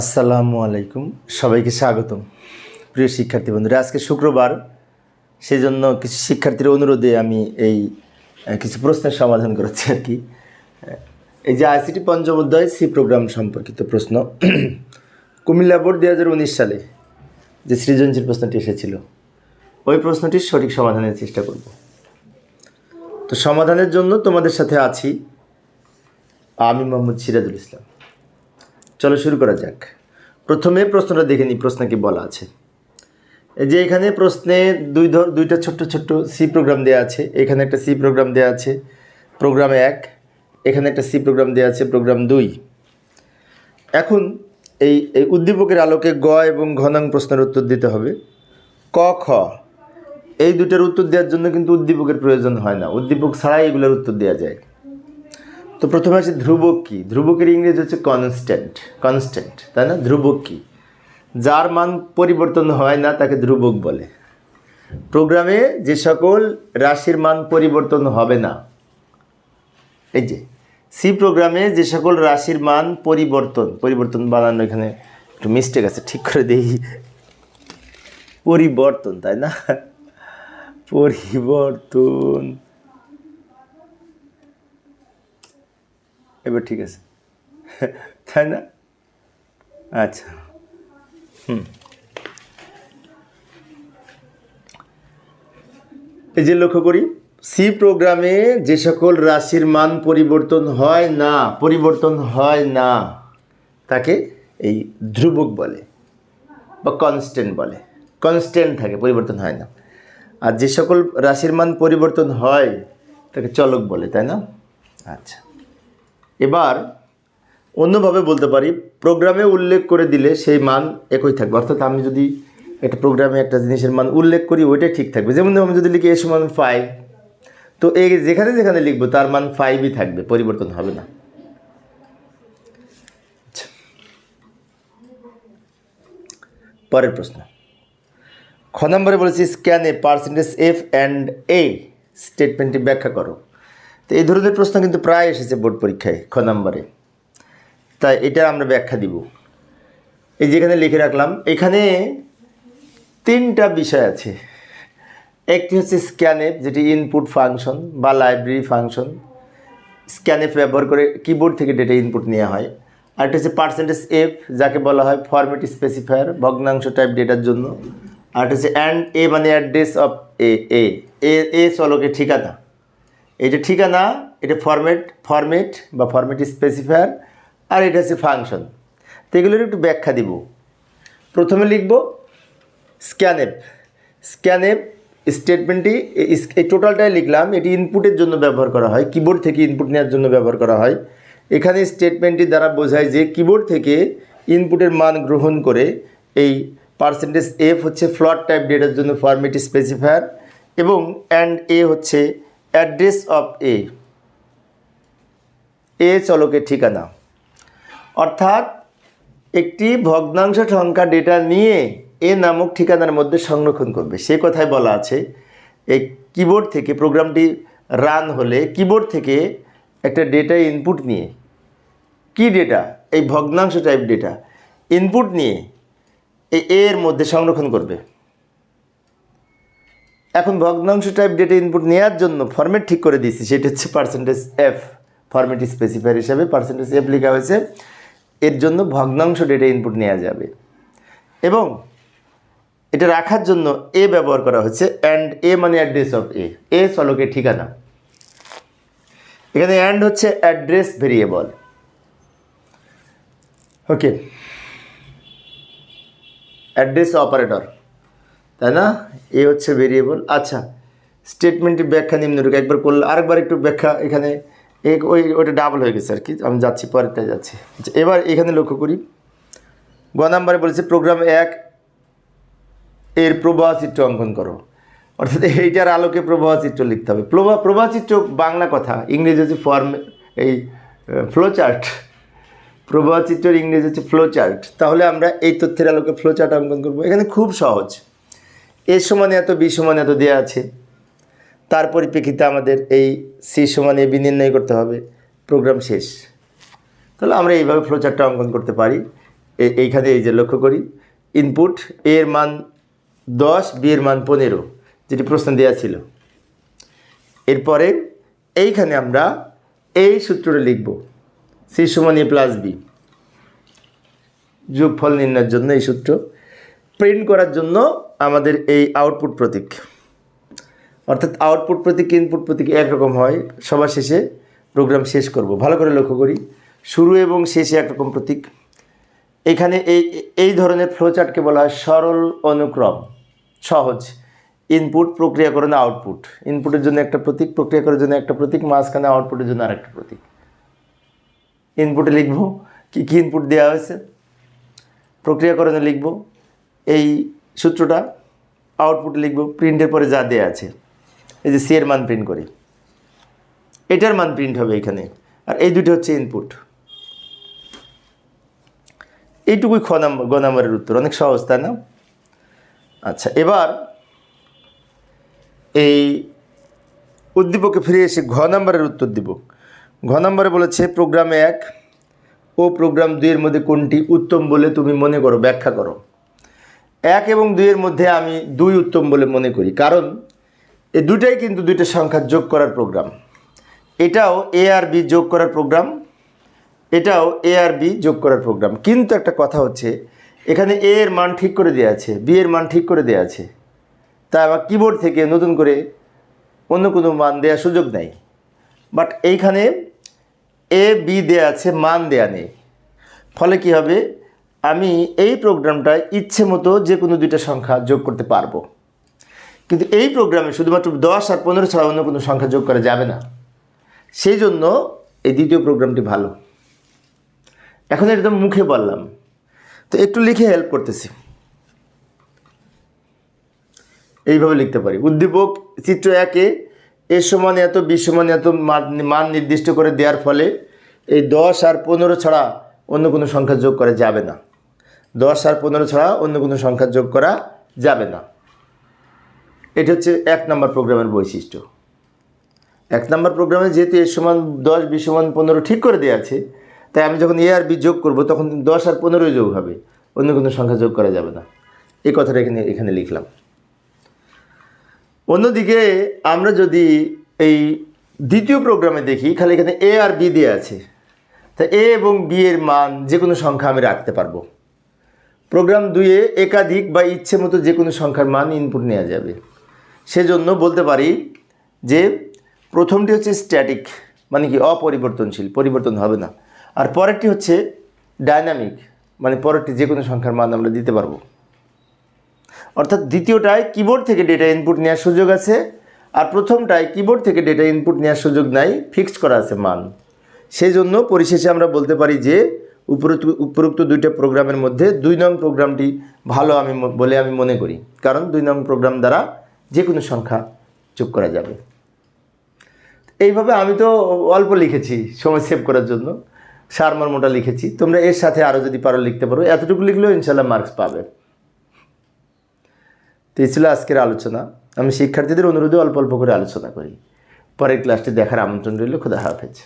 আসসালামু আলাইকুম। সবাইকে স্বাগতম। প্রিয় শিক্ষার্থী বন্ধুরা, আজকে শুক্রবার। সেই জন্য কিছু শিক্ষার্থীর অনুরোধে আমি এই কিছু প্রশ্নের সমাধান করেছি আর কি। এই যে আইসিটি পঞ্চম অধ্যায় সি প্রোগ্রাম সম্পর্কিত প্রশ্ন। কুমিল্লা বোর্ড দু হাজার উনিশ সালে যে সৃজনশীল প্রশ্নটি এসেছিল, ওই প্রশ্নটির সঠিক সমাধানের চেষ্টা করব। তো সমাধানের জন্য তোমাদের সাথে আছি আমি মোহাম্মদ সিরাজুল ইসলাম। চলো শুরু করা যাক। প্রথমে প্রশ্নটা দেখে নিই, প্রশ্ন কি বলা আছে। এই যে এখানে প্রশ্নে দুই ধর, দুইটা ছোট্ট ছোট্ট সি প্রোগ্রাম দেওয়া আছে। এখানে একটা সি প্রোগ্রাম দেওয়া আছে প্রোগ্রাম এক। এখানে একটা সি প্রোগ্রাম দেওয়া আছে প্রোগ্রাম দুই। এখন এই এই উদ্দীপকের আলোকে গ এবং ঘনাং প্রশ্নের উত্তর দিতে হবে। ক, খ। এই দুটার উত্তর দেওয়ার জন্য কিন্তু উদ্দীপকের প্রয়োজন হয় না। উদ্দীপক ছাড়াই এগুলোর উত্তর দেওয়া যায়। তো প্রথমে আছে ধ্রুবক কি? ধ্রুবকের ইংরেজি হচ্ছে কনস্ট্যান্ট কনস্ট্যান্ট তাই না? ধ্রুবক কি? যার মান পরিবর্তন হয় না, তাকে ধ্রুবক বলে। প্রোগ্রামে যে সকল রাশির মান পরিবর্তন হবে না, এই যে, সি প্রোগ্রামে যে সকল রাশির মান পরিবর্তন পরিবর্তন বানানো এখানে একটু মিস্টেক আছে, ঠিক করে দেই। পরিবর্তন, তাই না? পরিবর্তন এবার ঠিক আছে। তাই না? আচ্ছা। হুম। এই যে লক্ষ্য করি সি প্রোগ্রামে যে সকল রাশির মান পরিবর্তন হয় না, পরিবর্তন হয় না, তাকে এই ধ্রুবক বলে বা কনস্ট্যান্ট বলে। কনস্ট্যান্ট থাকে, পরিবর্তন হয় না। আর যে সকল রাশির মান পরিবর্তন হয়, তাকে চলক বলে, তাই না? আচ্ছা। এবার অন্যভাবে বলতে পারি প্রোগ্রামে উল্লেখ করে দিলে সেই মান একই থাকবে। অর্থাৎ আমি যদি একটা প্রোগ্রামে একটা জিনিসের মান উল্লেখ করি, ওইটাই ঠিক থাকবে। যেমন আমি যদি লিখি এ সমান ফাইভ তো এই যেখানে যেখানে লিখব, তার মান ফাইভই থাকবে, পরিবর্তন হবে না। আচ্ছা। পরের প্রশ্ন। খ নম্বরে বলেছি স্ক্যানে পার্সেন্টেজ এফ অ্যান্ড এ স্টেটমেন্টটি ব্যাখ্যা করো। তো এই ধরনের প্রশ্ন কিন্তু প্রায় এসেছে বোর্ড পরীক্ষায় খ নম্বরে। তাই এটা আমরা ব্যাখ্যা দিব। এই যেখানে লিখে রাখলাম, এখানে তিনটা বিষয় আছে। একটি হচ্ছে স্ক্যানএফ যেটি ইনপুট ফাংশন বা লাইব্রেরি ফাংশন স্ক্যানএফ ব্যবহার করে কিবোর্ড থেকে ডেটা ইনপুট নেওয়া হয়। আরেকটা হচ্ছে পার্সেন্টেজ এফ যাকে বলা হয় ফরম্যাট স্পেসিফায়ার ভগ্নাংশ টাইপ ডেটার জন্য। আরেকটা হচ্ছে অ্যান্ড এ মানে অ্যাড্রেস অফ এ এ এ চলকে ঠিকানা। এটা ঠিকানা, এটা ফরম্যাট ফরম্যাট বা ফরম্যাট স্পেসিফায়ার আর এটা হচ্ছে ফাংশন তো এগুলোর একটু ব্যাখ্যা দিব। প্রথমে লিখব স্ক্যানএপ স্ক্যানএপ স্টেটমেন্টটি এই- এই টোটালটাই লিখলাম, এটি ইনপুটের জন্য ব্যবহার করা হয় কিবোর্ড থেকে ইনপুট নেওয়ার জন্য ব্যবহার করা হয়। এখানে স্টেটমেন্টটি দ্বারা বোঝায় যে কিবোর্ড থেকে ইনপুটের মান গ্রহণ করে এই পার্সেন্টেজ এফ হচ্ছে ফ্লট টাইপ ডেটার জন্য ফরম্যাট স্পেসিফায়ার এবং অ্যান্ড এ হচ্ছে অ্যাড্রেস অফ এ। এ চলকের ঠিকানা। অর্থাৎ একটি ভগ্নাংশ সংখ্যা ডেটা নিয়ে এ নামক ঠিকানার মধ্যে সংরক্ষণ করবে। সে কথায় বলা আছে, এই কিবোর্ড থেকে প্রোগ্রামটি রান হলে কিবোর্ড থেকে একটা ডেটা ইনপুট নিয়ে, কি ডেটা? এই ভগ্নাংশ টাইপ ডেটা। ইনপুট নিয়ে এ এর মধ্যে সংরক্ষণ করবে। এখন ভগ্নাংশ টাইপ ডেটা ইনপুট নেওয়ার জন্য ফরম্যাট ঠিক করে দিয়েছি, সেটা হচ্ছে পার্সেন্টেজ এফ ফরম্যাট স্পেসিফায়ার হিসাবে পার্সেন্টেজ এফ লেখা হয়েছে, এর জন্য ভগ্নাংশ ডেটা ইনপুট নেওয়া যাবে। এবং এটা রাখার জন্য এ ব্যবহার করা হচ্ছে অ্যান্ড এ মানে অ্যাড্রেস অফ এ এ চলকের ঠিকানা। এখানে অ্যান্ড হচ্ছে address variable okay address operator তাই না? এ হচ্ছে ভেরিয়েবল আচ্ছা স্টেটমেন্টের ব্যাখ্যা নিম্নরূপ একবার করলে আরেকবার একটু ব্যাখ্যা এখানে এক ওই ওটা ডাবল হয়ে গেছে আর কি আমি যাচ্ছি পরেরটা যাচ্ছি। আচ্ছা, এবার এখানে লক্ষ্য করি। গ নাম্বারে বলেছে প্রোগ্রাম এক এর প্রবাহ চিত্র অঙ্কন করো। অর্থাৎ এইটার আলোকে প্রবাহ চিত্র লিখতে হবে। প্রবাহ প্রবাহ চিত্র বাংলা কথা ইংরেজি হচ্ছে ফর্ম এই ফ্লো চার্ট প্রবাহ চিত্রের ইংরেজি হচ্ছে ফ্লো চার্ট তাহলে আমরা এই তথ্যের আলোকে ফ্লো চার্ট অঙ্কন করব। এখানে খুব সহজ। এ সমানে এত, বি সমানে এত দেওয়া আছে। তার পরিপ্রেক্ষিতে আমাদের এই সি সমানে বি নির্ণয় করতে হবে। প্রোগ্রাম শেষ। তাহলে আমরা এইভাবে ফ্লোচার্টটা অঙ্কন করতে পারি। এ- এইখানে এই যে লক্ষ্য করি। ইনপুট এর মান দশ বি এর মান পনেরো, যেটি প্রশ্ন দেওয়া ছিল। এরপরে এইখানে আমরা এই সূত্রটা লিখব। সি সমান এ প্লাস বি যোগফল নির্ণয়ের জন্য এই সূত্র। প্রিন্ট করার জন্য আমাদের এই আউটপুট প্রতীক। অর্থাৎ আউটপুট প্রতীক ইনপুট প্রতীক একরকম হয়। সবার শেষে প্রোগ্রাম শেষ করব। ভালো করে লক্ষ্য করি। শুরু এবং শেষে একরকম প্রতীক। এখানে এই এই ধরনের ফ্লোচার্টকে বলা হয় সরল অনুক্রম। সহজ। ইনপুট প্রক্রিয়াকরণ আউটপুট ইনপুটের জন্য একটা প্রতীক, প্রক্রিয়াকরণের জন্য একটা প্রতীক, মাঝখানে আউটপুটের জন্য আরেকটা প্রতীক। ইনপুটে লিখব। কী কী ইনপুট দেওয়া হয়েছে? প্রক্রিয়াকরণে লিখব। এই সূত্রটা আউটপুটে লিখব প্রিন্টের পরে যা দেওয়া আছে। এই যে সি এর মান প্রিন্ট করি। এটার মান প্রিন্ট হবে এখানে। আর এই দুটো হচ্ছে ইনপুট এইটুকুই খ নাম্বার, গ নাম্বারের উত্তর। অনেক সহজ, তাই না? আচ্ছা এবার এই উদ্দীপকে ফিরে এসে ঘ নাম্বারের উত্তর দিব। ঘ নাম্বারে বলেছে, প্রোগ্রাম এক ও প্রোগ্রাম দুইয়ের মধ্যে কোনটি উত্তম বলে তুমি মনে করো? ব্যাখ্যা করো। এক এবং দুইয়ের মধ্যে আমি দুই উত্তম বলে মনে করি। কারণ এ দুটাই কিন্তু দুইটা সংখ্যা যোগ করার প্রোগ্রাম। এটাও এ আর বি যোগ করার প্রোগ্রাম। এটাও এ আর বি যোগ করার প্রোগ্রাম। কিন্তু একটা কথা হচ্ছে, এখানে এ এর মান ঠিক করে দেওয়া আছে বি এর মান ঠিক করে দেওয়া আছে। তাই আবার কিবোর্ড থেকে নতুন করে অন্য কোনো মান দেওয়ার সুযোগ নেই। বাট এইখানে এ বি দেয়া আছে, মান দেয়া নেই। ফলে কি হবে? আমি এই প্রোগ্রামটায় ইচ্ছে মতো যে কোনো দুইটা সংখ্যা যোগ করতে পারব। কিন্তু এই প্রোগ্রামে শুধুমাত্র দশ আর পনেরো ছাড়া অন্য কোনো সংখ্যা যোগ করা যাবে না। সেই জন্য এই দ্বিতীয় প্রোগ্রামটি ভালো। এখন একদম মুখে বললাম। তো একটু লিখে হেল্প করতেছি। এইভাবে লিখতে পারি। উদ্দীপক, চিত্র একে এর সমান এত, বি সমান এত মান নির্দিষ্ট করে দেওয়ার ফলে এই দশ আর পনেরো ছাড়া অন্য কোনো সংখ্যা যোগ করা যাবে না। দশ আর পনেরো ছাড়া অন্য কোনো সংখ্যা যোগ করা যাবে না। এটা হচ্ছে এক নম্বর প্রোগ্রামের বৈশিষ্ট্য। এক নম্বর প্রোগ্রামে যেহেতু এর সমান দশ, বি সমান পনেরো ঠিক করে দেওয়া আছে, তাই আমি যখন এ আর বি যোগ করব, তখন দশ আর পনেরোই যোগ হবে। অন্য কোনো সংখ্যা যোগ করা যাবে না। এই কথাটা এখানে এখানে লিখলাম। অন্যদিকে আমরা যদি এই দ্বিতীয় প্রোগ্রামে দেখি, খালি এখানে এ আর বি দিয়ে আছে, তা এ এবং বি এর মান যে কোনো সংখ্যা আমি রাখতে পারব। প্রোগ্রাম দুয়ে একাধিক বা ইচ্ছে মতো যে কোনো সংখ্যার মান ইনপুট নেওয়া যাবে। সেজন্য বলতে পারি যে প্রথমটি হচ্ছে স্ট্যাটিক মানে কি অপরিবর্তনশীল, পরিবর্তন হবে না। আর পরেরটি হচ্ছে ডাইনামিক মানে পরেরটি যে কোনো সংখ্যার মান আমরা দিতে পারব। অর্থাৎ দ্বিতীয়টায় কিবোর্ড থেকে ডেটা ইনপুট নেওয়ার সুযোগ আছে, আর প্রথমটায় কিবোর্ড থেকে ডেটা ইনপুট নেওয়ার সুযোগ নাই ফিক্সড করা আছে মান। সেই জন্য পরিশেষে আমরা বলতে পারি যে উপরোক্ত উপরোক্ত দুইটা প্রোগ্রামের মধ্যে দুই নং প্রোগ্রামটি ভালো আমি বলে আমি মনে করি। কারণ দুই নং প্রোগ্রাম দ্বারা যে কোনো সংখ্যা যোগ করা যাবে। এইভাবে আমি তো অল্প লিখেছি সময় সেভ করার জন্য। সারমর্মটা লিখেছি। তোমরা এর সাথে আরও যদি পারো লিখতে পারো। এতটুকু লিখলেও ইনশাল্লাহ মার্কস পাবে। তো এই ছিল আজকের আলোচনা। আমি শিক্ষার্থীদের অনুরোধে অল্প অল্প করে আলোচনা করি। পরের ক্লাসটি দেখার আমন্ত্রণ রইল। খুদা হাফেজ।